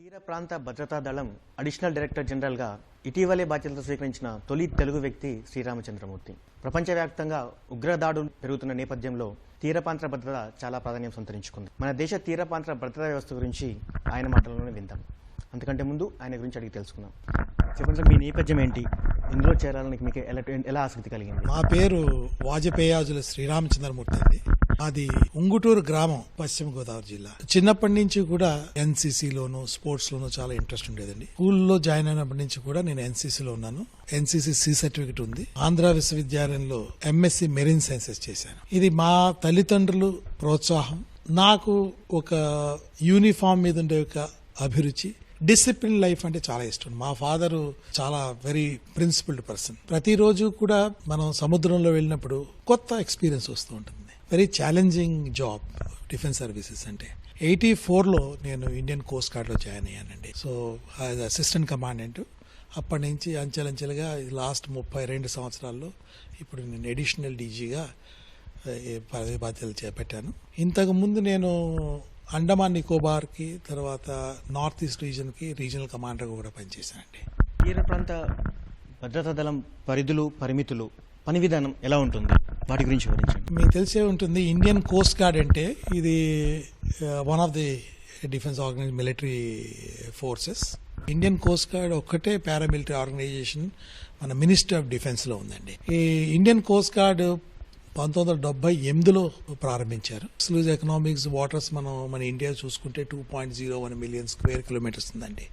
తీర ప్రాంత భద్రతా దళం అడిషనల్ డైరెక్టర్ జనరల్గా ఇటీవలే బాధ్యతలు స్వీకరించిన తొలి తెలుగు వ్యక్తి శ్రీరామచంద్రమూర్తి. ప్రపంచవ్యాప్తంగా ఉగ్రదాడులు పెరుగుతున్న నేపథ్యంలో తీర భద్రత చాలా ప్రాధాన్యం సంతరించుకుంది. మన దేశ తీరప్రాంత భద్రతా వ్యవస్థ గురించి ఆయన మాటల్లోనే విందాం. అంతకంటే ముందు ఆయన గురించి అడిగి తెలుసుకుందాం. చెప్పండి సార్ మీ నేపథ్యం ఏంటి? ఇందులో చేరాలని మీకు ఎలా ఎలా ఆసక్తి కలిగింది? మా పేరు వాజపేయాజుల శ్రీరామచంద్రమూర్తి అండి. అది ఉంగుటూరు గ్రామం పశ్చిమ గోదావరి జిల్లా. చిన్నప్పటి నుంచి కూడా ఎన్సీసీ లోను స్పోర్ట్స్ లోను చాలా ఇంట్రెస్ట్ ఉండేదండి. స్కూల్లో జాయిన్ అయినప్పటి నుంచి కూడా నేను ఎన్సీసీ లో ఉన్నాను. ఎన్సీసీ సి సర్టిఫికెట్ ఉంది. ఆంధ్ర విశ్వవిద్యాలయంలో ఎంఎస్సి మెరీన్ సైన్సెస్ చేశాను. ఇది మా తల్లిదండ్రులు ప్రోత్సాహం నాకు ఒక యూనిఫామ్ మీద ఉండే ఒక అభిరుచి. డిసిప్లిన్ లైఫ్ అంటే చాలా ఇష్టం. మా ఫాదరు చాలా వెరీ ప్రిన్సిపల్డ్ పర్సన్. ప్రతిరోజు కూడా మనం సముద్రంలో వెళ్ళినప్పుడు కొత్త ఎక్స్పీరియన్స్ వస్తూ ఉంటుంది. Very challenging job defence services అంటే. ఎయిటీ ఫోర్లో నేను ఇండియన్ కోస్ట్ గార్డ్లో జాయిన్ అయ్యానండి. So as assistant commandant. అప్పటి నుంచి అంచెలంచెలుగా లాస్ట్ ముప్పై రెండు సంవత్సరాల్లో ఇప్పుడు నేను ఎడిషనల్ డీజీగా పదవి బాధ్యతలు చేపట్టాను. ఇంతకుముందు నేను అండమాన్ నికోబార్కి తర్వాత నార్త్ ఈస్ట్ రీజన్కి రీజనల్ కమాండర్గా కూడా పనిచేశానండి. తీర ప్రాంత భద్రతా దళం పరిధులు పరిమితులు పని విధానం ఎలా ఉంటుంది? వాటి గురించి వివరించండి. మీకు తెలిసే ఉంటుంది ఇండియన్ కోస్ట్ గార్డ్ అంటే ఇది one of the defence organise military forces Indian coast guard ఒక్కటే పారామిలిటరీ ఆర్గనైజేషన్ మన మినిస్టర్ ఆఫ్ డిఫెన్స్లో ఉందండి. ఈ ఇండియన్ కోస్ట్ గార్డ్ పంతొమ్మిది వందల డెబ్బై ఎనిమిదిలో ప్రారంభించారు. స్లూజ్ ఎకనామిక్స్ వాటర్స్ మనం మన ఇండియా చూసుకుంటే two point zero one million square kilometres ఉందండి.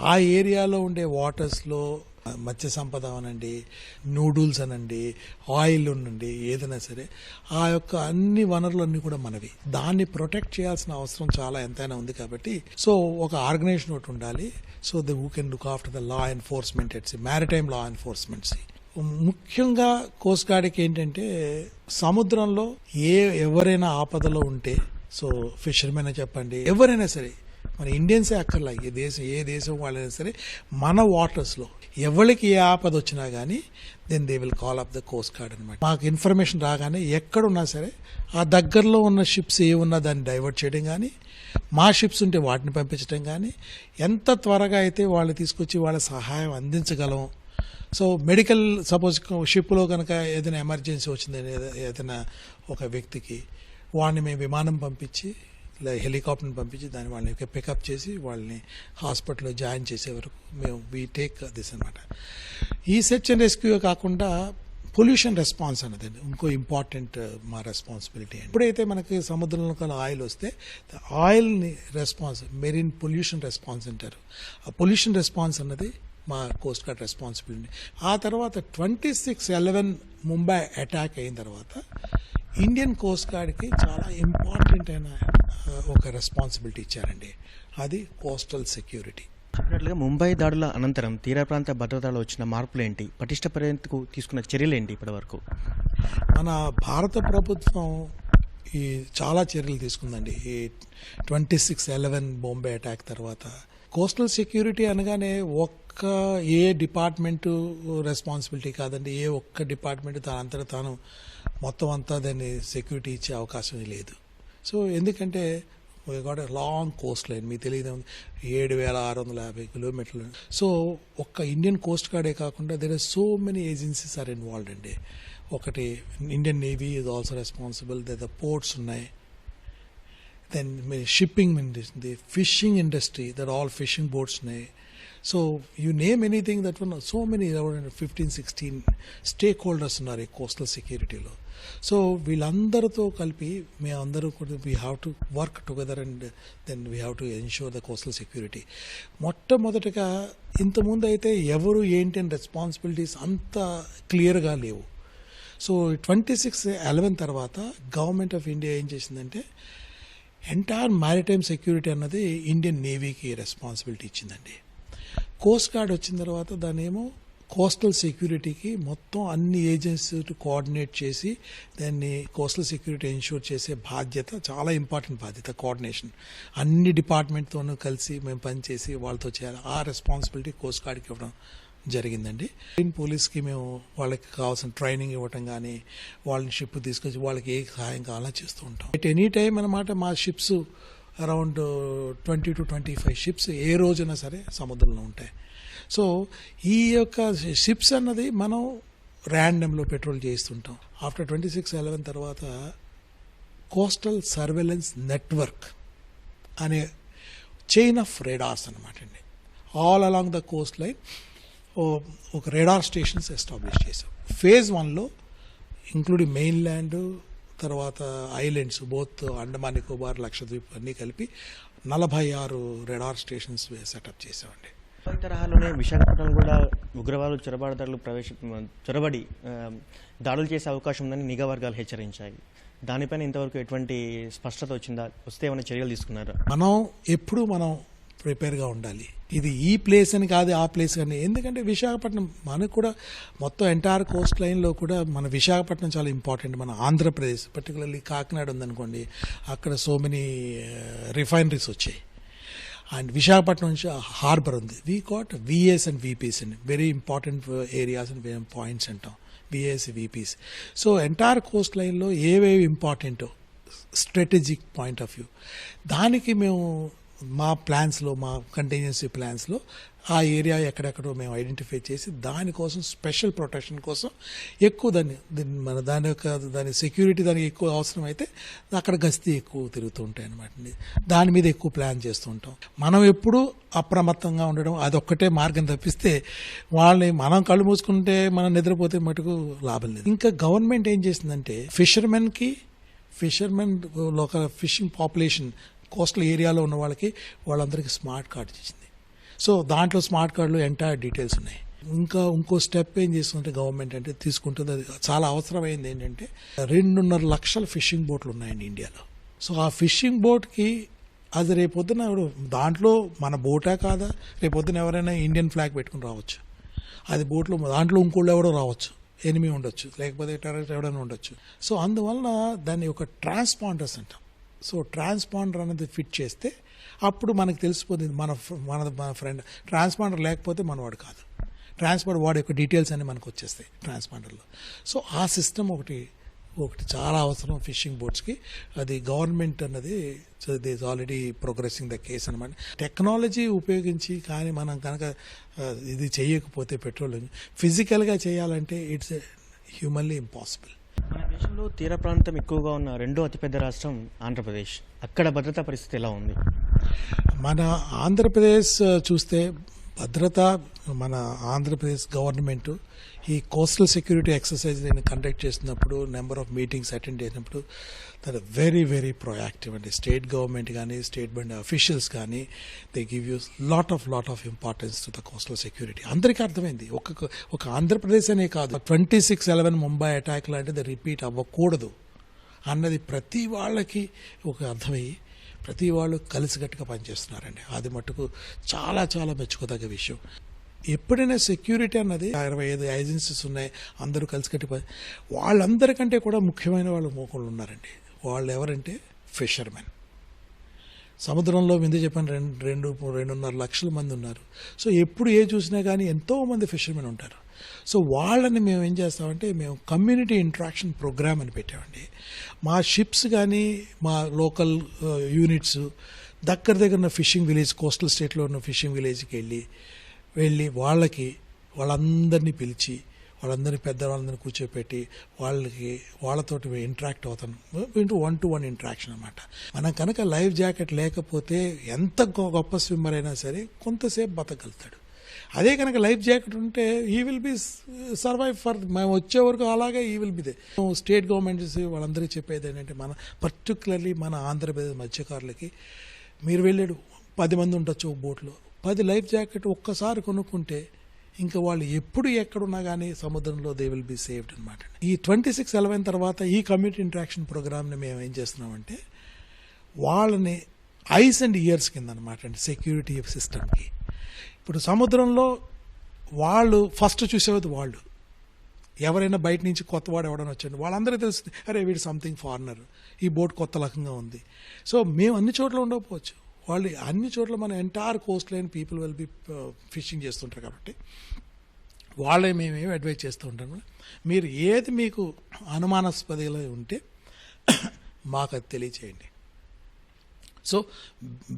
ఆ ఏరియాలో ఉండే వాటర్స్లో మత్స్య సంపద అనండి నూడుల్స్ అనండి ఆయిల్ ఉనండి ఏదైనా సరే ఆ యొక్క అన్ని వనరులన్నీ కూడా మనవి. దాన్ని ప్రొటెక్ట్ చేయాల్సిన అవసరం చాలా ఎంతైనా ఉంది కాబట్టి సో ఒక ఆర్గనైజేషన్ ఒకటి ఉండాలి. So the who can look after the law enforcement its maritime law enforcements ముఖ్యంగా కోస్ట్ గార్డ్కి ఏంటంటే సముద్రంలో ఏ ఎవరైనా ఆపదలో ఉంటే సో ఫిషర్మెన్ చెప్పండి ఎవరైనా సరే మన ఇండియన్సే అక్కర్లా ఏ దేశం ఏ దేశం వాళ్ళైనా సరే మన వాటర్స్లో ఎవరికి ఏ ఆపద వచ్చినా కానీ then they will call up the coast guard అనమాట మాకు ఇన్ఫర్మేషన్ రాగానే ఎక్కడున్నా సరే ఆ దగ్గరలో ఉన్న షిప్స్ ఏ ఉన్నా దాన్ని డైవర్ట్ చేయడం కానీ మా షిప్స్ ఉంటే వాటిని పంపించడం కానీ ఎంత త్వరగా అయితే వాళ్ళు తీసుకొచ్చి వాళ్ళ సహాయం అందించగలం. సో మెడికల్ సపోజ్ షిప్లో కనుక ఏదైనా ఎమర్జెన్సీ వచ్చింది ఏదైనా ఒక వ్యక్తికి వాడిని మేము విమానం పంపించి ఇలా హెలికాప్టర్ని పంపించి దాన్ని వాళ్ళని పికప్ చేసి వాళ్ళని హాస్పిటల్లో జాయిన్ చేసే వరకు మేము వీ టేక్ దిస్ అనమాట. ఈ సెర్చ్ అండ్ రెస్క్యూ కాకుండా పొల్యూషన్ రెస్పాన్స్ అనేది ఇంకో ఇంపార్టెంట్ uh, మా రెస్పాన్సిబిలిటీ ఎప్పుడైతే మనకి సముద్రంలో కల ఆయిల్ వస్తే ఆయిల్ని రెస్పాన్స్ మెరీన్ పొల్యూషన్ రెస్పాన్స్ అంటారు. ఆ పొల్యూషన్ రెస్పాన్స్ అన్నది మా కోస్ట్ గార్డ్ రెస్పాన్సిబిలిటీ ఆ తర్వాత twenty six eleven Mumbai attack అయిన తర్వాత ఇండియన్ కోస్ట్ గార్డ్కి చాలా ఇంపార్టెంట్ అయిన ఒక రెస్పాన్సిబిలిటీ ఇచ్చారండి. అది కోస్టల్ సెక్యూరిటీ చెప్పినట్లుగా ముంబై దాడుల అనంతరం తీర ప్రాంత భద్రతలో వచ్చిన మార్పులు ఏంటి పటిష్ట పర్యంతకు తీసుకున్న చర్యలు ఏంటి ఇప్పటి వరకు మన భారత ప్రభుత్వం ఈ చాలా చర్యలు తీసుకుందండి. ఈ twenty six eleven Bombay attack తర్వాత. కోస్టల్ సెక్యూరిటీ అనగానే ఒక్క ఏ డిపార్ట్మెంటు రెస్పాన్సిబిలిటీ కాదండి. ఏ ఒక్క డిపార్ట్మెంట్ తన అంతటా తాను మొత్తం అంతా దాన్ని సెక్యూరిటీ ఇచ్చే అవకాశం లేదు. సో ఎందుకంటే గాట్ లాంగ్ కోస్ట్ లైన్ మీకు తెలియదు ఏడు వేల ఆరు వందల యాభై కిలోమీటర్లు. సో ఒక్క ఇండియన్ కోస్ట్ గార్డే కాకుండా there are so many agencies are involved అండి ఒకటి Indian navy is also responsible the ports ఉన్నాయి. Then shipping industry fishing industry that all fishing boats ఉన్నాయి. So you name anything that one so many fifteen sixteen stakeholders ఉన్నారు ఈ coastal సెక్యూరిటీలో so వీళ్ళందరితో కలిపి మేమందరూ కూడా we have to work together and then we have to ensure the coastal security మొట్టమొదటిగా ఇంతకుముందు అయితే ఎవరు ఏంటి అని రెస్పాన్సిబిలిటీస్ అంత క్లియర్గా లేవు. సో ట్వంటీ సిక్స్ ఎలెవెన్ తర్వాత గవర్నమెంట్ ఆఫ్ ఇండియా ఏం చేసిందంటే ఎంటైర్ మ్యారిటైమ్ సెక్యూరిటీ అన్నది ఇండియన్ నేవీకి రెస్పాన్సిబిలిటీ ఇచ్చిందండి. కోస్ట్ గార్డ్ వచ్చిన తర్వాత దాని ఏమో కోస్టల్ సెక్యూరిటీకి మొత్తం అన్ని ఏజెన్సీ కోఆర్డినేట్ చేసి దాన్ని కోస్టల్ సెక్యూరిటీ ఎన్షూర్ చేసే బాధ్యత చాలా ఇంపార్టెంట్ బాధ్యత కోఆర్డినేషన్ అన్ని డిపార్ట్మెంట్తోనూ కలిసి మేము పనిచేసి వాళ్ళతో చేయాలి. ఆ రెస్పాన్సిబిలిటీ కోస్ట్ గార్డ్కి ఇవ్వడం జరిగిందండి. పోలీస్కి మేము వాళ్ళకి కావాల్సిన ట్రైనింగ్ ఇవ్వటం కానీ వాళ్ళని షిప్ తీసుకొచ్చి వాళ్ళకి ఏ సహాయం కావాలో చేస్తూ ఉంటాం. ఎట్ ఎనీ టైం అనమాట మా ships around twenty two twenty five ships ఏ రోజున సరే సముద్రంలో ఉంటాయి. సో ఈ యొక్క షిప్స్ అన్నది మనం ర్యాండమ్లో పెట్రోల్ చేస్తుంటాం. ఆఫ్టర్ ట్వంటీ సిక్స్ ఎలెవెన్ తర్వాత కోస్టల్ సర్వేలెన్స్ నెట్వర్క్ అనే చైన్ ఆఫ్ రేడార్స్ అనమాట అండి. All along the Coast line ఒక రేడార్ స్టేషన్స్ ఎస్టాబ్లిష్ చేసాం ఫేజ్ వన్లో ఇంక్లూడింగ్ మెయిన్ ల్యాండ్ తర్వాత ఐలాండ్స్ బోత్ అండమాన్ నికోబార్ లక్షద్వీప్ అన్నీ కలిపి నలభై ఆరు రెడార్ స్టేషన్స్ సెటప్ చేసామండి తరహాలోనే విశాఖపట్నం కూడా ఉగ్రవాదులు చొరబాటుదారులు ప్రవేశ చొరబడి దాడులు చేసే అవకాశం ఉందని నిఘా వర్గాలు హెచ్చరించాయి. దానిపైన ఇంతవరకు ఎటువంటి స్పష్టత వచ్చిందా? వస్తే ఏమైనా చర్యలు తీసుకున్నారా? మనం ఎప్పుడు మనం ప్రిపేర్గా ఉండాలి. ఇది ఈ ప్లేస్ అని కాదు ఆ ప్లేస్ అని. ఎందుకంటే విశాఖపట్నం మనకు కూడా మొత్తం ఎంటైర్ కోస్ట్ లైన్లో కూడా మన విశాఖపట్నం చాలా ఇంపార్టెంట్ మన ఆంధ్రప్రదేశ్ పర్టికులర్లీ కాకినాడ ఉందనుకోండి అక్కడ సో మెనీ రిఫైనరీస్ వచ్చాయి. అండ్ విశాఖపట్నం నుంచి హార్బర్ ఉంది. We got VS and VPS and very important areas and points అంటాం. VS VPS so entire coast లైన్లో ఏవేవి ఇంపార్టెంటో స్ట్రాటజిక్ పాయింట్ ఆఫ్ వ్యూ దానికి మేము మా ప్లాన్స్లో మా కంటిన్యూన్సీ ప్లాన్స్లో ఆ ఏరియా ఎక్కడెక్కడో మేము ఐడెంటిఫై చేసి దానికోసం స్పెషల్ ప్రొటెక్షన్ కోసం ఎక్కువ దాన్ని దీన్ని మన దాని యొక్క దాని సెక్యూరిటీ దానికి ఎక్కువ అవసరం అయితే అక్కడ గస్తీ ఎక్కువ తిరుగుతూ ఉంటాయి అనమాట దాని మీద ఎక్కువ ప్లాన్ చేస్తూ ఉంటాం. మనం ఎప్పుడు అప్రమత్తంగా ఉండడం అదొక్కటే మార్గం తప్పిస్తే వాళ్ళని మనం కళ్ళు మూసుకుంటే మనం నిద్రపోతే మటుకు లాభం లేదు. ఇంకా గవర్నమెంట్ ఏం చేసిందంటే ఫిషర్మెన్కి fishermen local fishing population coastal ఏరియాలో ఉన్న వాళ్ళకి వాళ్ళందరికీ స్మార్ట్ కార్డ్ ఇచ్చింది. సో దాంట్లో స్మార్ట్ కార్డులో ఎంటైర్ డీటెయిల్స్ ఉన్నాయి. ఇంకా ఇంకో స్టెప్ ఏం చేస్తుంటే గవర్నమెంట్ అంటే తీసుకుంటుంది. అది చాలా అవసరమైంది ఏంటంటే రెండున్నర లక్షల ఫిషింగ్ బోట్లు ఉన్నాయండి ఇండియాలో. సో ఆ ఫిషింగ్ బోట్కి అది రేపొద్దున దాంట్లో మన బోటా కాదా? రేపొద్దున ఎవరైనా ఇండియన్ ఫ్లాగ్ పెట్టుకుని రావచ్చు. అది బోట్లో దాంట్లో ఇంకోళ్ళు ఎవడో రావచ్చు. ఎనిమి ఉండొచ్చు. లేకపోతే టెర్రరిస్ట్ ఎవడైనా ఉండొచ్చు. సో అందువలన దాన్ని ఒక ట్రాన్స్పాండర్స్ అంటాం. సో ట్రాన్స్పాండర్ అనేది ఫిట్ చేస్తే అప్పుడు మనకు తెలిసిపోతుంది మన మన మన ఫ్రెండ్ ట్రాన్స్పాండర్ లేకపోతే మనవాడు కాదు. ట్రాన్స్పాండర్ వాడి యొక్క డీటెయిల్స్ అన్నీ మనకు వచ్చేస్తాయి ట్రాన్స్పాండర్లో సో ఆ సిస్టమ్ ఒకటి ఒకటి చాలా అవసరం ఫిషింగ్ బోట్స్కి అది గవర్నమెంట్ అన్నది this already progressing the case అనమాట టెక్నాలజీ ఉపయోగించి కానీ మనం కనుక ఇది చేయకపోతే పెట్రోల్ ఫిజికల్గా చేయాలంటే ఇట్స్ హ్యూమన్లీ ఇంపాసిబుల్ మన దేశంలో తీర ప్రాంతం ఎక్కువగా ఉన్న రెండో అతిపెద్ద రాష్ట్రం ఆంధ్రప్రదేశ్. అక్కడ భద్రతా పరిస్థితి ఎలా ఉంది? మన ఆంధ్రప్రదేశ్ చూస్తే భద్రత మన ఆంధ్రప్రదేశ్ గవర్నమెంట్ ఈ కోస్టల్ సెక్యూరిటీ ఎక్సర్సైజ్ నేను కండక్ట్ చేసినప్పుడు నెంబర్ ఆఫ్ మీటింగ్స్ అటెండ్ చేసినప్పుడు దట్ వెరీ వెరీ ప్రొయాక్టివ్ అండి స్టేట్ గవర్నమెంట్ కానీ స్టేట్ బండి అఫీషియల్స్ కానీ they give you lot of lot of importance to the coastal security అందరికీ అర్థమైంది. ఒక ఒక ఆంధ్రప్రదేశ్ అనే కాదు. Twenty six eleven Mumbai attack లాంటిది రిపీట్ అవ్వకూడదు అన్నది ప్రతి వాళ్ళకి ఒక అర్థమయ్యి ప్రతి వాళ్ళు కలిసికట్టుగా పనిచేస్తున్నారండి. అది మటుకు చాలా చాలా మెచ్చుకోదగ్గ విషయం. ఎప్పుడైనా సెక్యూరిటీ అన్నది ఇరవై ఐదు ఏజెన్సీస్ ఉన్నాయి అందరూ కలిసికట్టి పని వాళ్ళందరికంటే కూడా ముఖ్యమైన వాళ్ళు మోకళ్ళు ఉన్నారండి. వాళ్ళు ఎవరంటే ఫిషర్మెన్. సముద్రంలో ముందు చెప్పాను రెండు రెండు రెండున్నర లక్షల మంది ఉన్నారు. సో ఎప్పుడు ఏ చూసినా కానీ ఎంతో మంది ఫిషర్మెన్ ఉంటారు. సో వాళ్ళని మేము ఏం చేస్తామంటే మేము కమ్యూనిటీ ఇంట్రాక్షన్ ప్రోగ్రామ్ అని పెట్టామండి. మా షిప్స్ కానీ మా లోకల్ యూనిట్స్ దగ్గర దగ్గర ఉన్న ఫిషింగ్ విలేజ్ కోస్టల్ స్టేట్లో ఉన్న ఫిషింగ్ విలేజ్కి వెళ్ళి వెళ్ళి వాళ్ళకి వాళ్ళందరినీ పిలిచి వాళ్ళందరినీ పెద్దవాళ్ళందరినీ కూర్చోపెట్టి వాళ్ళకి వాళ్ళతోటి ఇంటరాక్ట్ అవుతాను into one to one interaction అనమాట మనం కనుక లైఫ్ జాకెట్ లేకపోతే ఎంత గొ- గొప్ప స్విమ్మర్ అయినా సరే కొంతసేపు బతకగలుగుతాడు. అదే కనుక లైఫ్ జాకెట్ ఉంటే ఈ విల్ బి సర్వైవ్ ఫర్ మేము వచ్చే వరకు అలాగే ఈ will be they state governments వాళ్ళందరికీ చెప్పేది ఏంటంటే మన పర్టికులర్లీ మన ఆంధ్రప్రదేశ్ మత్స్యకారులకి మీరు వెళ్ళాడు పది మంది ఉండొచ్చు బోట్లో పది లైఫ్ జాకెట్ ఒక్కసారి కొనుక్కుంటే ఇంకా వాళ్ళు ఎప్పుడు ఎక్కడున్నా కానీ సముద్రంలో దే విల్ బి సేఫ్డ్ అనమాట ఈ ట్వంటీ సిక్స్ ఎలవెన్ తర్వాత ఈ కమ్యూనిటీ ఇంటరాక్షన్ ప్రోగ్రామ్ని మేము ఏం చేస్తున్నామంటే వాళ్ళని ఐస్ అండ్ ఇయర్స్ కింద అనమాట అండి సెక్యూరిటీ సిస్టమ్కి ఇప్పుడు సముద్రంలో వాళ్ళు ఫస్ట్ చూసేది వాళ్ళు. ఎవరైనా బయట నుంచి కొత్తవాడు ఎవడైనా వచ్చాడు వాళ్ళందరికీ తెలుస్తుంది అరే వీడు సంథింగ్ ఫారినర్ ఈ బోట్ కొత్త రకంగా ఉంది. సో మేము అన్ని చోట్ల ఉండకపోవచ్చు. వాళ్ళు అన్ని చోట్ల మన entire coastline people will be fishing చేస్తుంటారు కాబట్టి వాళ్ళే మేమేమి అడ్వైజ్ చేస్తూ ఉంటాము. మీరు ఏది మీకు అనుమానాస్పదలో ఉంటే మాకు అది తెలియచేయండి. So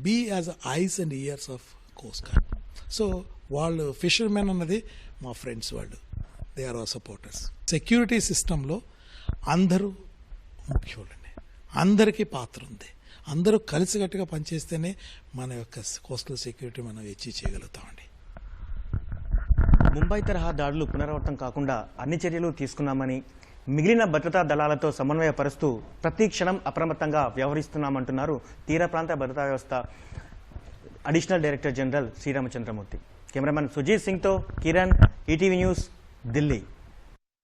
be as eyes and ears of coast guard so వాళ్ళు ఫిషర్మెన్ అన్నది మా ఫ్రెండ్స్ వాళ్ళు. They are are supporters security సిస్టంలో అందరూ ముఖ్యులండి అందరికీ పాత్ర ఉంది. అందరూ కలిసికట్టుగా పనిచేస్తేనే మన యొక్క కోస్టల్ సెక్యూరిటీ మనం అచీవ్ చేయగలుగుతామండి. ముంబై తరహా దాడులు పునరావృతం కాకుండా అన్ని చర్యలు తీసుకున్నామని మిగిలిన భద్రతా దళాలతో సమన్వయపరుస్తూ ప్రతి క్షణం అప్రమత్తంగా వ్యవహరిస్తున్నామంటున్నారు తీర ప్రాంత భద్రతా వ్యవస్థ additional director general Sriramachandramurthy. Cameraman Sujeet సింగ్తో Kiran ETV news Delhi.